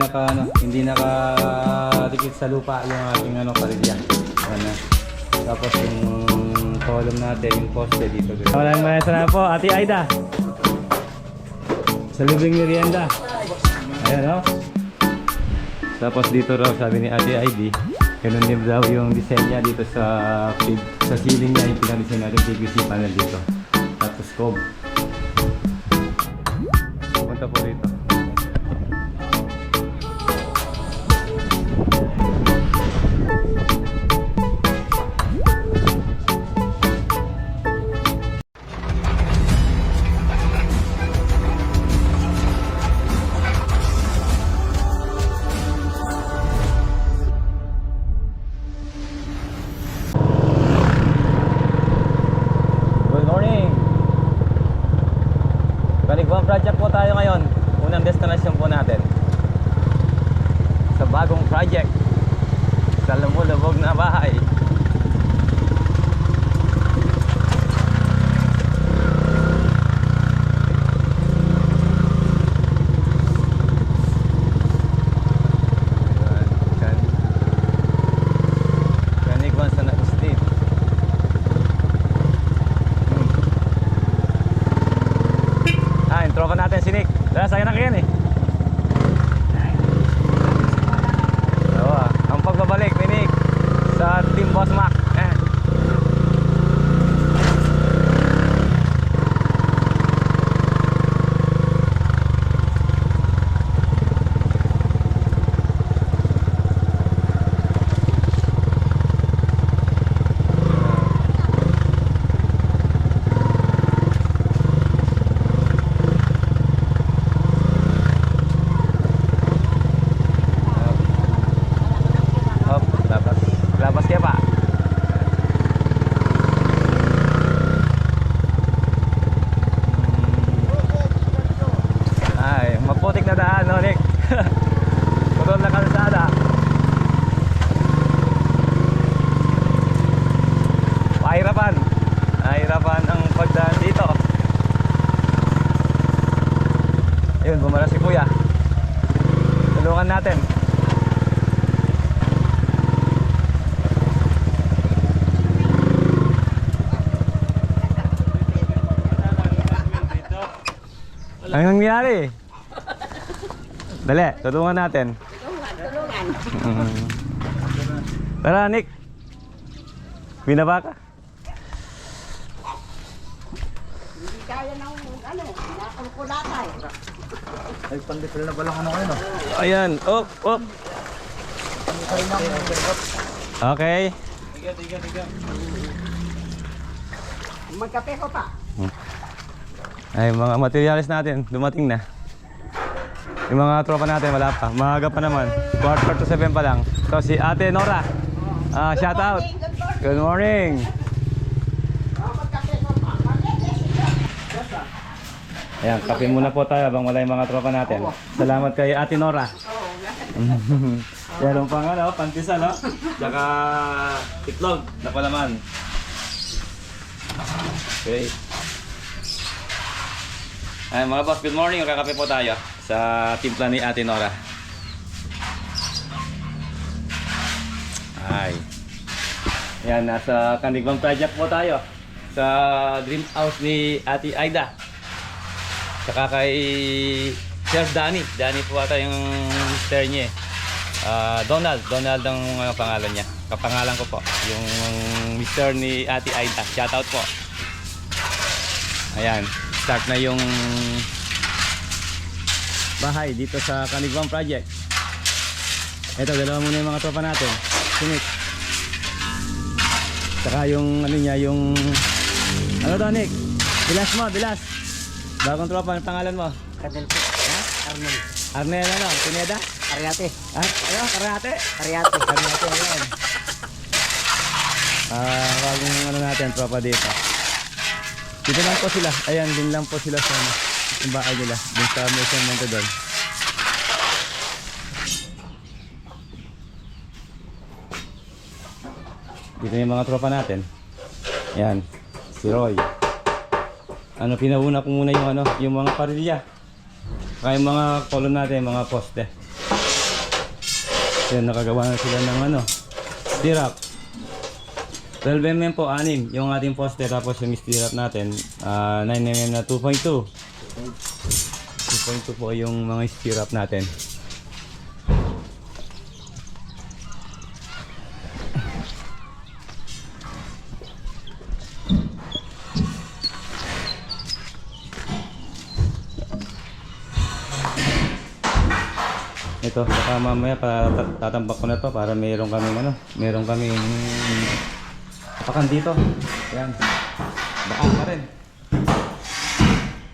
naka, ano, hindi naka dikit sa lupa yung ating ano, parilya. Ano. Tapos yung column natin, yung poste dito. Maraming maraming salamat po, Ate Aida. Sa libreng merienda. Ayan, oh. Tapos dito raw, sabi ni Ate ID, ganun din daw yung design niya dito sa sa ceiling niya, yung pinag-design natin PVC panel dito. Tapos cob. Punta po rito. Tropa natin, si Nick. Tara, sa'yo na kayan eh. Oo ah, ang pagbabalik ni Nick sa Team Boss Mac. Eh. Hop, labas. Labas kaya pa. Ay, maputik na daan, no, Nick? Putol na kalsada. Pahirapan. Pahirapan ang pagdaan dito. Ayun, bumara si Kuya. Tulungan natin. Ang nangyari? Dali, tulungan natin. Tulungan, tulungan. Mm. Tara, Nick. Binaba ka. Hindi kaya ng ano, nakalkulatan. Ay, pandipil na pala ano kayo, no? Ayan, op, op. Okay. Magkape ko pa. Ay, mga materials natin, dumating na. Yung mga tropa natin, wala pa. Maaga pa naman. Quarter to seven pa lang. So, si Ate Nora. Ah, shout out. Good morning. Ayan, kape muna po tayo habang wala yung mga tropa natin. Salamat kay Ate Nora. Yan ang pang ano, pantisal, no? Tsaka itlog na palaman. Okay. Ay, mga boss, good morning. Kakape po tayo sa timpla ni Ate Nora. Ay. Yan, nasa Kandigbang Project po tayo. Sa dream house ni Ate Aida. Saka kay Chef Danny. Danny po ata yung mister niya eh. Ah, Donald. Donald ang ano, pangalan niya. Kapangalan ko po. Yung mister ni Ate Aida. Shoutout po. Ayan. Start na yung bahay dito sa Canigwang Project. Ito, dalawa muna yung mga tropa natin. Sinik. Saka yung ano niya, yung... Ano to, Nick? Bilas mo, bilas. Bagong tropa, ang pangalan mo? Kadal po. Ha? Arnel. Arnel ano? Pineda? Ariate. Ah, ano? Karate? Ariate. Karate, ayan. Ah, bagong ano natin, tropa dito. Dito lang po sila. Ayan, din lang po sila sa ano, yung bahay nila. Dun sa measurement doon. Dito yung mga tropa natin. Ayan, si Roy. ano, pinauna ko muna yung ano, yung mga parilya. Kaya yung mga kolon natin, mga poste. Yan, nakagawa na sila ng ano, stirrup. 12mm po, 6 yung ating poste. Tapos yung stirrup natin, ah, 9mm na 2.2. 2.2 po yung mga stirrup natin. Ito, baka mamaya para tat- tatambak ko na to para meron kaming ano, meron kaming pakan dito. Yan. Baka ka rin.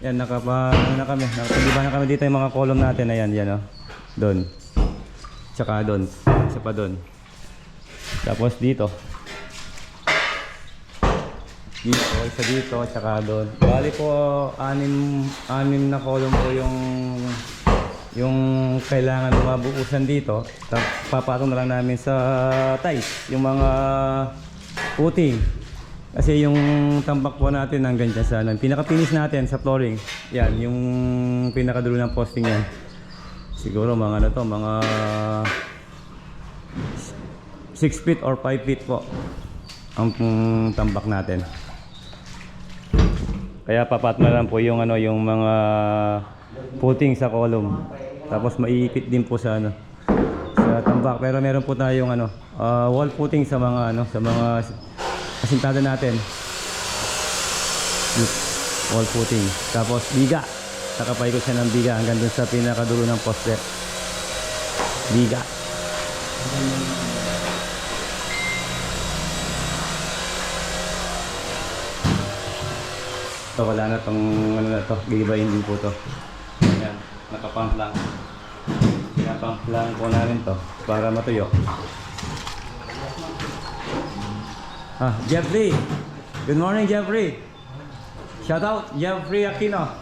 Yan, nakapa, ano na kami. Nakapag na kami dito yung mga column natin. Ayan, yan oh. Doon. Tsaka doon. Isa pa doon. Tapos dito. Dito, isa dito, tsaka doon. Bali po, anim, anim na column po yung yung kailangan mabuusan dito. Tapos papatong na lang namin sa tiles, yung mga puting. Kasi yung tambak po natin hanggang dyan sa ano, pinaka-finish natin sa flooring. Yan, yung pinakadulo ng posting yan. Siguro mga ano to, mga 6 feet or 5 feet po ang tambak natin. Kaya papat na lang po yung ano yung mga puting sa column. Tapos maiipit din po sa ano sa tambak. Pero meron po tayong ano ah, wall footing sa mga ano sa mga asintada natin. Wall footing. Tapos biga. Nakapaikot siya ng biga hanggang dun sa pinakadulo ng poste. Biga. So wala na tong ano na to, gigibayin din po to. Ayan, nakapump lang. Pinapump lang po namin to para matuyo. Ah, Jeffrey! Good morning, Jeffrey! Shout out, Jeffrey Aquino!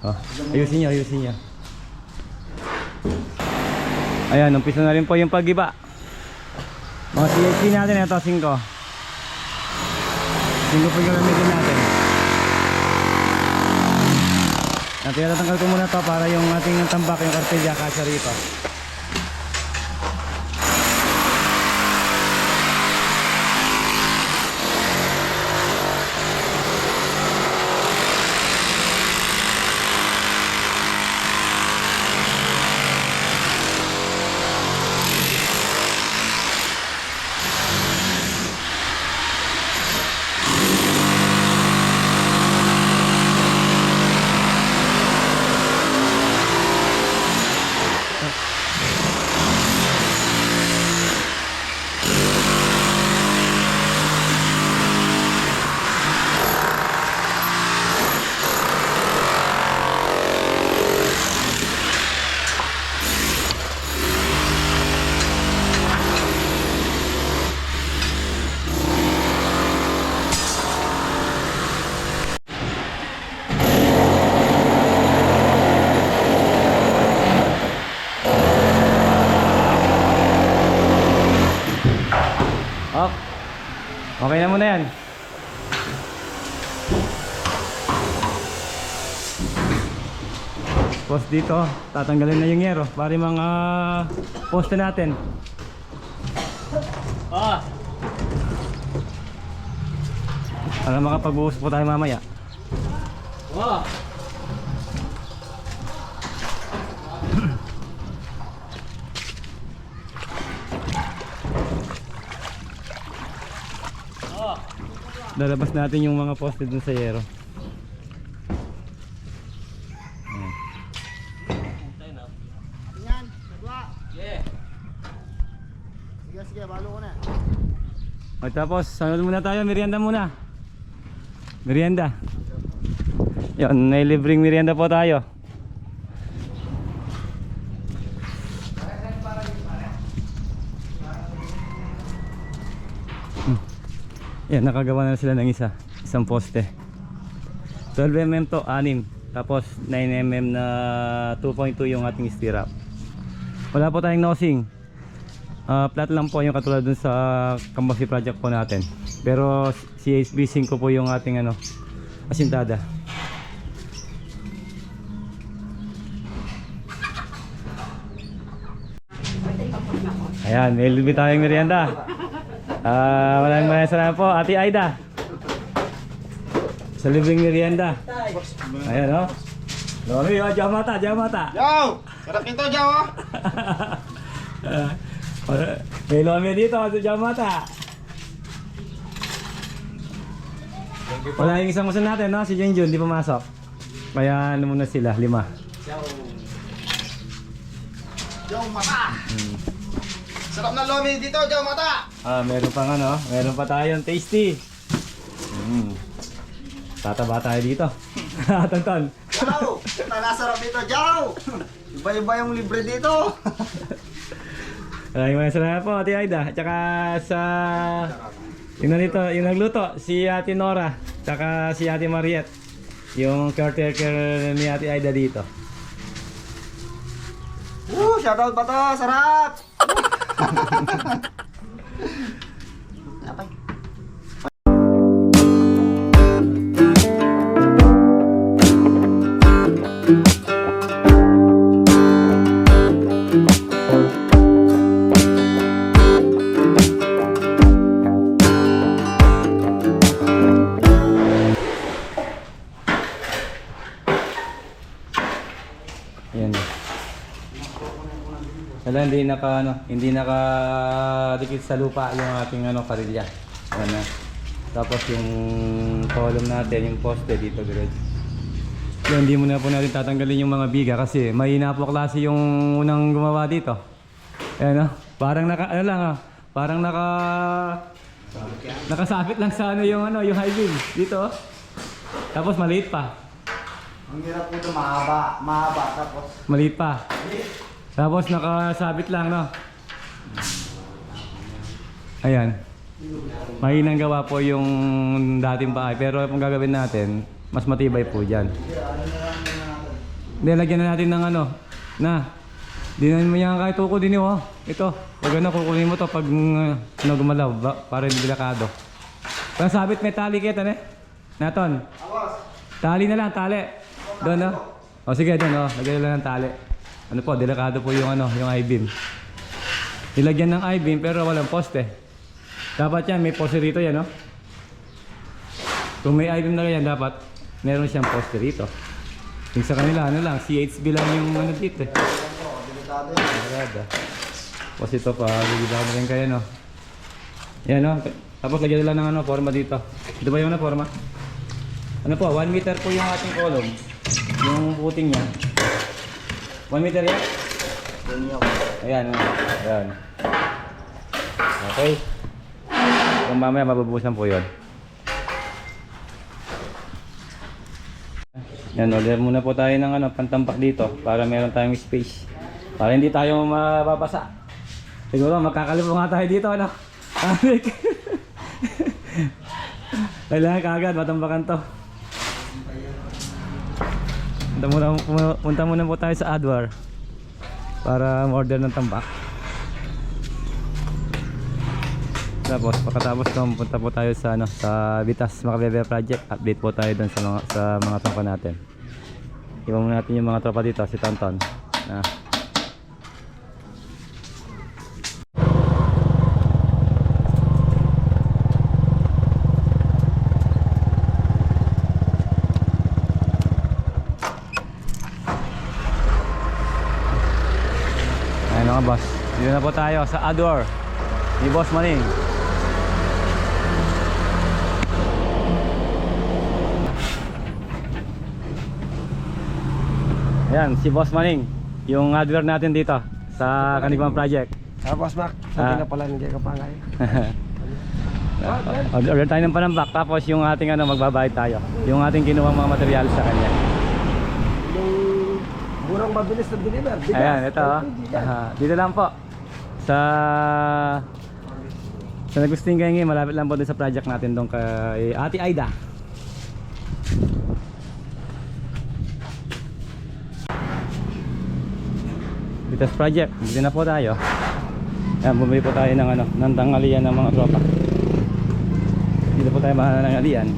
oh, ayusin niyo, ayusin niyo. Ayan, umpisa na rin po yung pagiba. Mga CHP natin ito, 5. 5 po yung gamitin natin. At tatanggal ko muna to para yung ating tambak, yung kartilya, kasya. Okay na muna yan. Tapos dito, tatanggalin na yung yero para yung mga poste natin. Ah. Para makapag-uusap po tayo mamaya. Ah. Lalabas natin yung mga poste dun sa yero. Sige, balo ko na. O tapos, sunod muna tayo, merienda muna. Merienda. Yun, may libreng merienda po tayo. Yan, nakagawa na sila ng isa. Isang poste. 12mm to, 6. Tapos 9mm na 2.2 yung ating stirrup. Wala po tayong nosing. Ah, flat lang po yung katulad dun sa Kambasi project po natin. Pero CHB 5 po yung ating ano, asintada. Ayan, may libre tayong merienda. Ah, maraming maraming salamat po, Ate Aida. Sa libreng merienda. Ayan, oh. Lomi, oh, Jamata, Jamata. Yo! Sarap nito, Jow! oh. Ah, May lomi dito, sa Jamata. Wala yung isang usan natin, no? Si Junjun, di pumasok. Kaya ano muna sila, lima. Jow, mata! Sarap na lomi dito, Jow, mata! Ah, meron pang ano, meron pa tayong tasty. Mm. Tataba tayo dito. Tonton. Jow! Tala sarap nito, Jow! Iba-iba yung libre dito! Maraming maraming salamat po, Ate Aida. Tsaka sa... Yung nandito, yung nagluto, si Ate Nora. Tsaka si Ate Mariette. Yung caretaker ni Ate Aida dito. Woo! Shoutout pa to! Sarap! ハハハハ。Naka, ano, hindi naka dikit sa lupa yung ating ano, karilya. Na. Tapos yung column natin, yung poste dito, diretso. Yan, hindi muna po natin tatanggalin yung mga biga kasi mahina po klase yung unang gumawa dito. Ayan, no? Parang naka, ano lang, ah, parang naka, nakasapit lang sa ano yung ano, yung high beam dito. oh. Tapos maliit pa. Ang hirap nito, mahaba, mahaba, tapos... Maliit pa. Tapos nakasabit lang, no? Ayan. Mahinang gawa po yung dating bahay. Pero kung gagawin natin, mas matibay po dyan. Hindi, lagyan na natin ng ano. Na. Di na mo yan kahit tuko din oh. Ito. Pag ano, kukunin mo to pag uh, ano, gumalaw. Ba, para hindi delikado. Pag sabit may tali kita, ne? Naton. Tali na lang, tali. Doon, no? O sige, doon, oh. Lagyan na lang ng tali. Ano po, delikado po yung ano, yung I-beam. Nilagyan ng I-beam pero walang poste. Dapat yan, may poste rito yan, no? Kung may I-beam na ganyan, dapat meron siyang poste rito. Yung sa kanila, ano lang, CHB lang yung ano dito eh. Delikado. Tapos ito pa, bibigyan na rin kayo, no? Yan, no? Tapos lagyan nila ng ano, forma dito. Ito ba yung ano, forma? Ano po, 1 meter po yung ating column. Yung puting niya. 1 meter yan? Ayan, oh. ayan. Okay. Kung mamaya mabubusan po yun. Yan, order muna po tayo ng ano, pantampak dito para meron tayong space. Para hindi tayo mababasa. Siguro magkakalipo nga tayo dito, ano? Kailangan kaagad, matambakan to. Punta muna, punta muna po tayo sa Adwar para order ng tambak. Tapos pagkatapos nun, punta po tayo sa ano sa Vitas Macabebe Project. Update po tayo doon sa mga sa mga tropa natin. Iwan muna natin yung mga tropa dito, si Tonton. Na. Mga boss. Dito na po tayo sa Ador. Ni Boss Maning. Ayan, si Boss Maning. Yung hardware natin dito sa Kanibang Project. Tapos, Mac, Ah. na pala hindi ka pangay. Order order tayo ng panambak tapos yung ating ano magbabayad tayo. Yung ating kinuha mga material sa kanya. Mabilis na deliver. Bigas. Ayan, ito. Aha, dito lang po. Sa sa Agustin Gayengi, malapit lang po doon sa project natin doon kay Ate Aida. Vitas Project, dito na po tayo. Ayan, bumili po tayo ng ano, ng tanghalian ng mga tropa. Dito po tayo mahanap ng alian.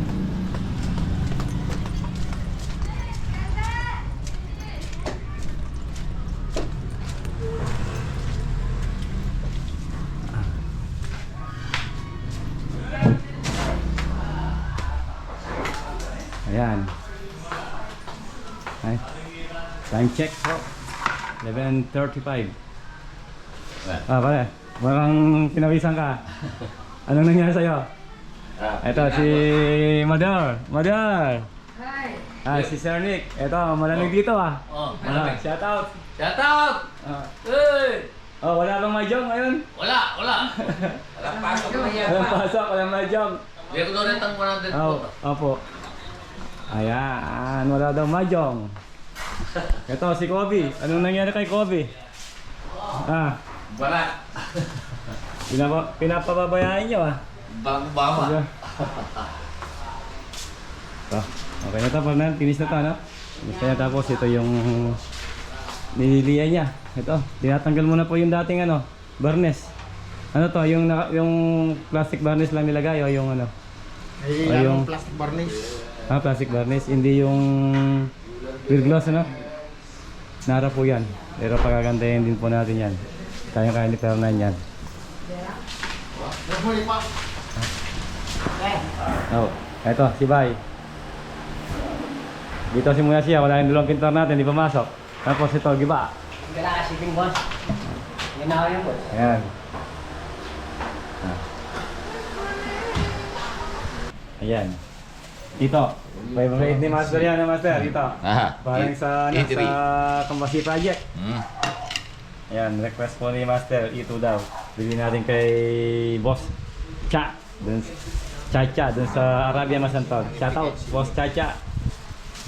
11.35. Ah, pare. Mukhang pinawisan ka. Anong nangyari sa'yo? Ito si Madar. Madar. Hi. Ah, si Sir Nick. Ito, malamig dito ah. Oh, Ah, shout out. Shout out! Ah. Hey! Oh, wala bang mahjong ngayon? Wala, wala. Walang pasok na yan. Walang pasok, walang mahjong. Hindi ko daw rin ang 100 Oh, opo. Ayan, wala daw mahjong. Ito si Kobe. Anong nangyari kay Kobe? Ah, Wala. pinapa pinapababayaan niyo ah. Bago-bago. Sige. Ito. Okay na to, Fernand. Finish na to, no? Finish na tapos ito yung nililian niya. Ito, tinatanggal muna po yung dating ano, barnes. Ano to, yung, naka- yung plastic barnes lang nilagay o yung ano? Ay, Ayun. yung plastic varnish. Ah, plastic barnes, hindi yung real gloss, ano? Nara po yan. Pero pagagandahin din po natin yan. Kaya-kaya ni Fernand yan. Oh, eto, si Bay. Dito si muna siya, wala yung dalawang pintor natin, di pumasok. Tapos ito, giba. Wala ka shipping boss. Yan ako yung boss. Ayan. Ayan. Dito. Favorite ni Master yan, ah, Master. Dito. Aha. Parang sa, ano, sa Kambasi Project. Hmm. Ayan, request po ni Master, ito daw. Bili natin kay Boss Cha. Dun, Chacha, dun sa Arabia Masantol. Shout out, Boss Chacha.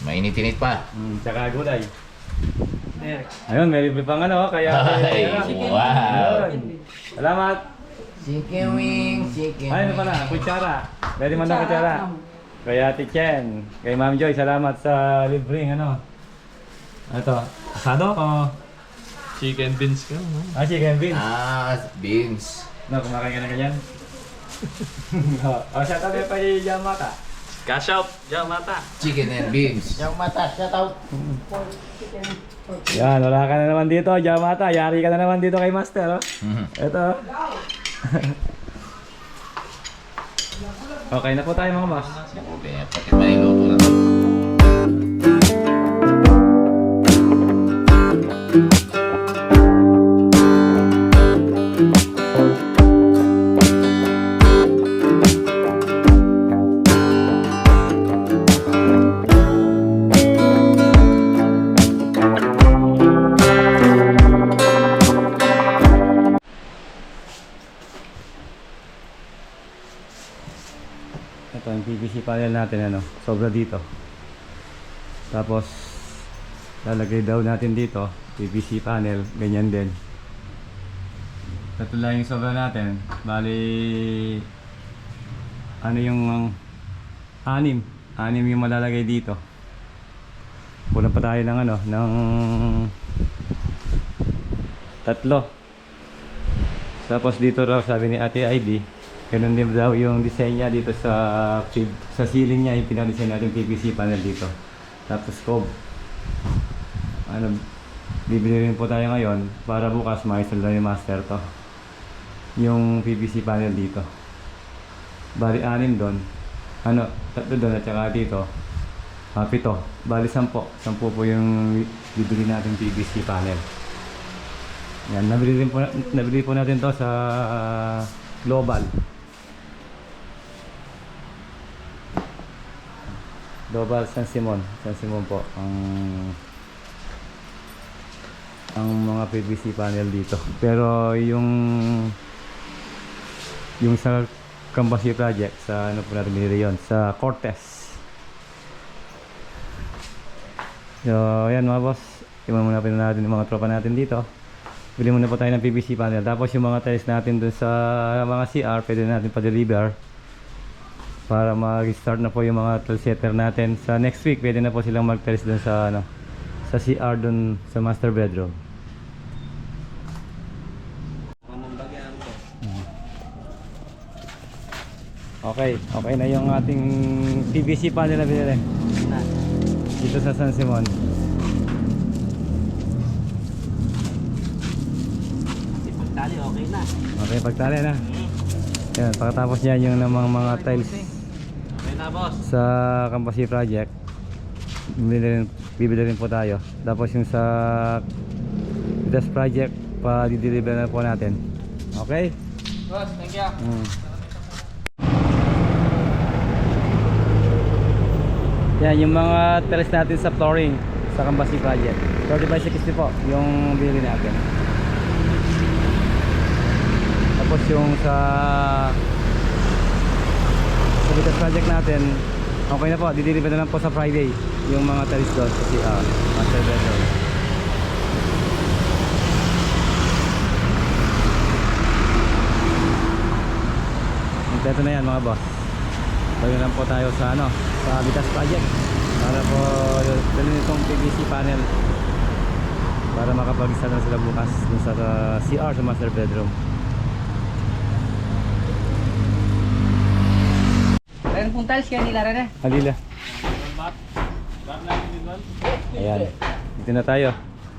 Mainit-init pa. Hmm, tsaka gulay. Ayun, may libre pang ano, kaya... Ay, wow. Salamat. Chicken wing, chicken Ay, ano pala, kutsara. Pwede man na kutsara. Kaya Ate Chen, kay Ma'am Joy, salamat sa libreng ano. Ito, asado o... Chicken beans ka, no? Ah, chicken beans. Ah, beans. No, kumakain ka na ganyan? oh, shout out pa kay Yamata. Cash out! Diyan, mata! Chicken and beans. Yung mata, shout out. Yan, wala ka na naman dito, Yamata. Yari ka na naman dito kay Master, oh. Mhm. Ito. okay na po tayo mga boss. Grabe, pati mailuto lang. Panel natin ano, sobra dito. Tapos lalagay daw natin dito, PVC panel, ganyan din. Tatlo lang yung sobra natin. Bali ano yung anim, anim yung malalagay dito. Kulang pa tayo ng ano, ng tatlo. Tapos dito raw sabi ni Ate Ivy, ganun din daw yung design niya dito sa sa ceiling niya, yung pinadesign natin PVC panel dito. Tapos scope. Ano, bibili rin po tayo ngayon para bukas ma-install ni master to. Yung PVC panel dito. Bali anim doon. Ano, tatlo doon at saka dito. Ah, pito. Bali sampo. Sampo po yung bibili natin PVC panel. Yan, nabili rin po, nabili po natin to sa ah, Global. Global San Simon. San Simon po ang ang mga PVC panel dito. Pero yung yung sa Kambasi project sa ano po natin yun sa Cortez. So, ayan mga boss. Iwan muna po natin yung mga tropa natin dito. Bili muna po tayo ng PVC panel. Tapos yung mga tiles natin dun sa mga CR, pwede natin pa-deliver para mag-start na po yung mga trendsetter natin. Sa next week, pwede na po silang mag-test dun sa, ano, sa CR dun sa master bedroom. Okay, okay na yung ating PVC panel na binili. Dito sa San Simon. Pagtali okay na. Okay, pagtali na. Yan, pagkatapos niyan yung namang mga tiles sa Campasi Project. Bibili rin, bibili rin po tayo. Tapos yung sa Vidas Project, pa-deliver na po natin. Okay? Boss, thank you. Mm. Yan, yung mga tiles natin sa flooring sa Campasi Project. 30 by 60 po yung bili natin. Tapos yung sa sa Vitas Project natin, okay na po, dideliver na lang po sa Friday yung mga tiles doon sa CR, master bedroom. Kompleto na yan mga boss. Bago lang po tayo sa ano, sa Vitas Project para po dalhin itong PVC panel para makapag-install na sila bukas sa uh, CR sa master bedroom. Meron pong tiles kaya nila rin eh. Halila. Ayan. Dito na tayo.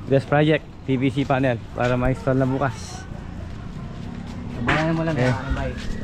Vitas Project PVC panel para ma-install na bukas. Abangan mo lang Eh. ano ba eh.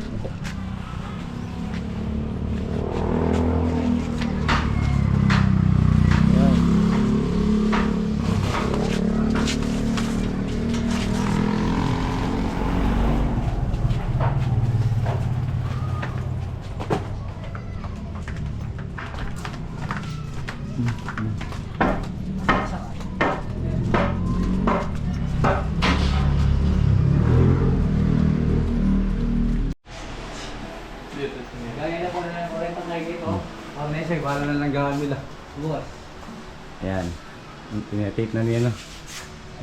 Ko. Oh, Nesek, para na lang gawin nila. Bukas. Ayan. Tinatape na niya no.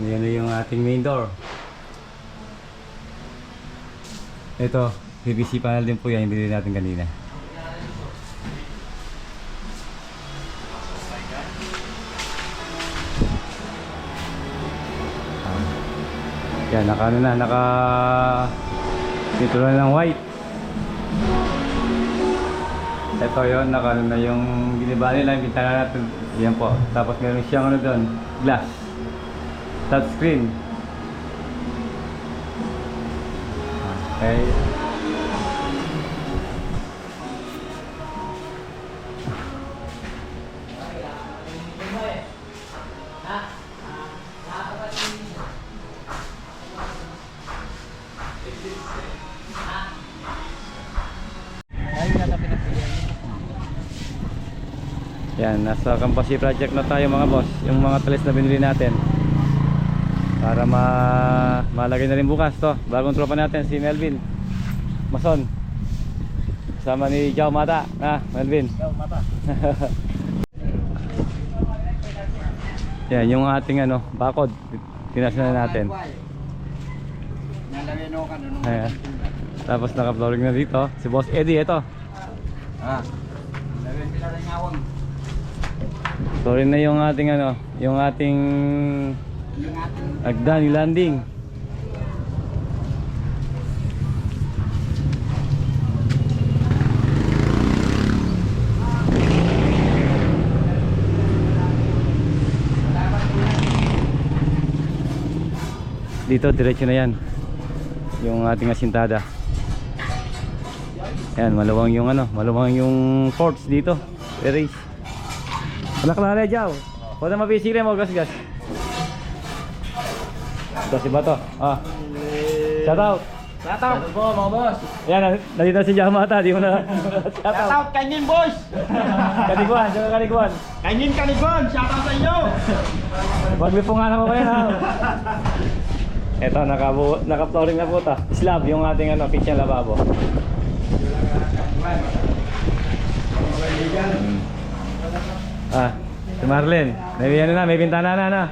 Yan na yung ating main door. Ito, PVC panel din po yan, binili natin kanina. Yan, naka ano na, naka pintura na ng white. Ito yon naka ano na yung giniba nila, yung bintana natin. Yan po. Tapos meron siyang ano doon, glass. Touchscreen. Okay. Yan, nasa Campasi project na tayo mga boss. Yung mga talis na binili natin. Para ma malagay na rin bukas to. Bagong tropa natin si Melvin. Mason. Kasama ni Jao Mata. Ah, Melvin. Ikaw, mata. Yan, yung ating ano, bakod. Tinas na natin. Nalagay no ka doon. Ayan. Tapos naka-flooring na dito. Si Boss Eddie, ito. Ah. Nalagay sila ng awang. Flooring na yung ating ano, yung ating Agdan, landing. Dito, diretso na yan. Yung ating asintada. Yan, maluwang yung ano, maluwang yung ports dito. Erase. Wala klare, Jaw. Pwede mabisire mo, gas-gas. Ito si Bato. Ah. Shout out. Shout out po mga boss. Yan, nandito si Jamata. Di mo na shout out. out kanyin boys. Kaniguan, saka kaniguan. Kanyin kanigon. Shout out sa inyo. Wag may ko kayo na. Ito, nakabu naka-flooring na po ito. Slab, yung ating ano, kitchen lababo. Mm. Ah, si Marlene. May ano na, may bintana na na.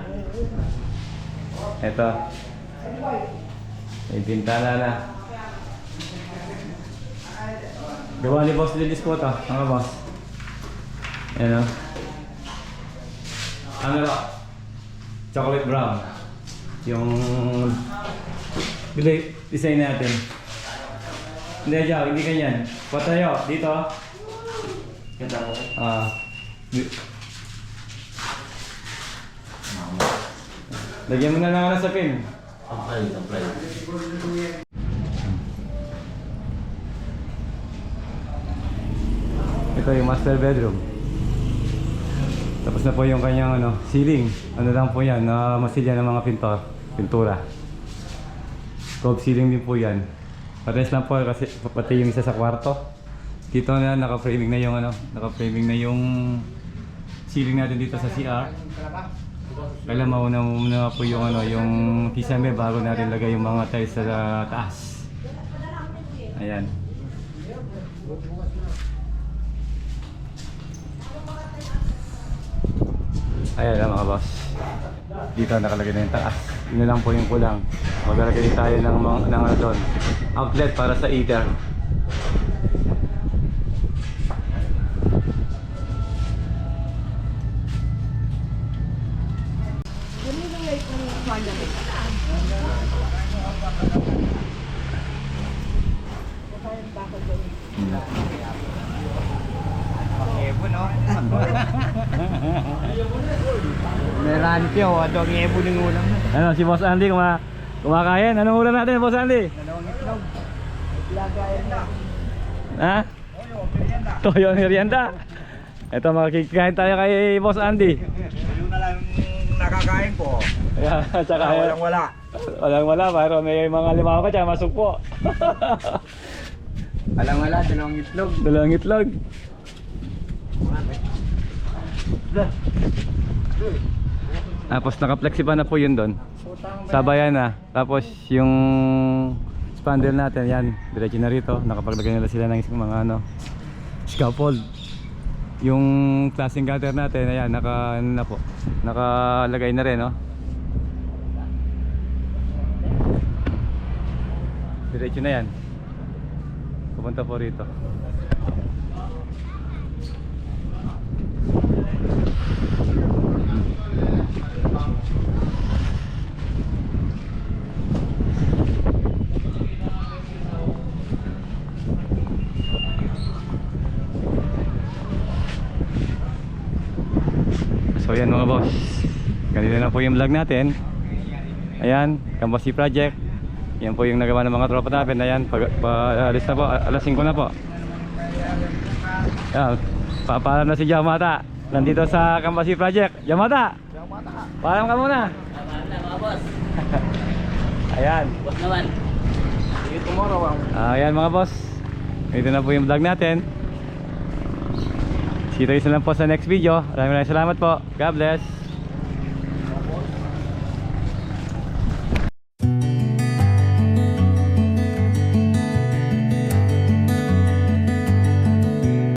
Ito. May bintana na. Gawa ni Boss Lilis po ito, mga boss. Ano? Ano ba? Chocolate brown. Yung design natin. Hindi, Jow, hindi ganyan. Patayo, dito. Ganda mo. Ah. Di- Lagyan mo na lang ano sa pin. Apply, apply. Ito yung master bedroom. Tapos na po yung kanyang ano, ceiling. Ano lang po yan, na masilya ng mga pintor, pintura. Cove ceiling din po yan. Pares lang po kasi pati yung isa sa kwarto. Dito na naka-framing na yung ano, naka-framing na yung ceiling natin dito sa CR. Kailan mauna muna po yung ano, yung kisame bago natin lagay yung mga tiles sa taas. Ayan. Ayan lang mga boss. Dito nakalagay na yung taas. Yun lang po yung kulang. Maglalagay tayo ng, mga- ng ano doon. Outlet para sa heater. Ano, si Boss Andy kuma kumakain. Anong ulam natin, Boss Andy? Dalawang itlog. Ha? Toyo merienda. Ito makikikain tayo kay Boss Andy. Yun na lang nakakain ko. Ayan, tsaka Walang wala. walang wala, pero may mga limaw ka tsaka masukpo. Walang wala, dalawang itlog. Dalawang itlog. Tapos naka-flexi pa na po yun doon. Sabayan na. Tapos yung spandrel natin, yan, diretso na rito. Nakapaglagay nila sila ng mga ano, scaffold. Yung klaseng gutter natin, ayan, naka, ano na po, nakalagay na rin, no? Diretso na yan. Pupunta po rito. Yan mga boss. Ganito na po yung vlog natin. Ayan, Kambasi Project. Yan po yung nagawa ng mga tropa natin. Ayan, pag, pa, alis na po, alas 5 na po. Ayan, papaalam na si Jamata Nandito sa Kambasi Project. Jamata! Paalam ka muna. Tama na mga boss. Ayan. Boss naman. See you tomorrow. Ayan mga boss. Ito na po yung vlog natin See you na lang po sa next video. Maraming maraming salamat po. God bless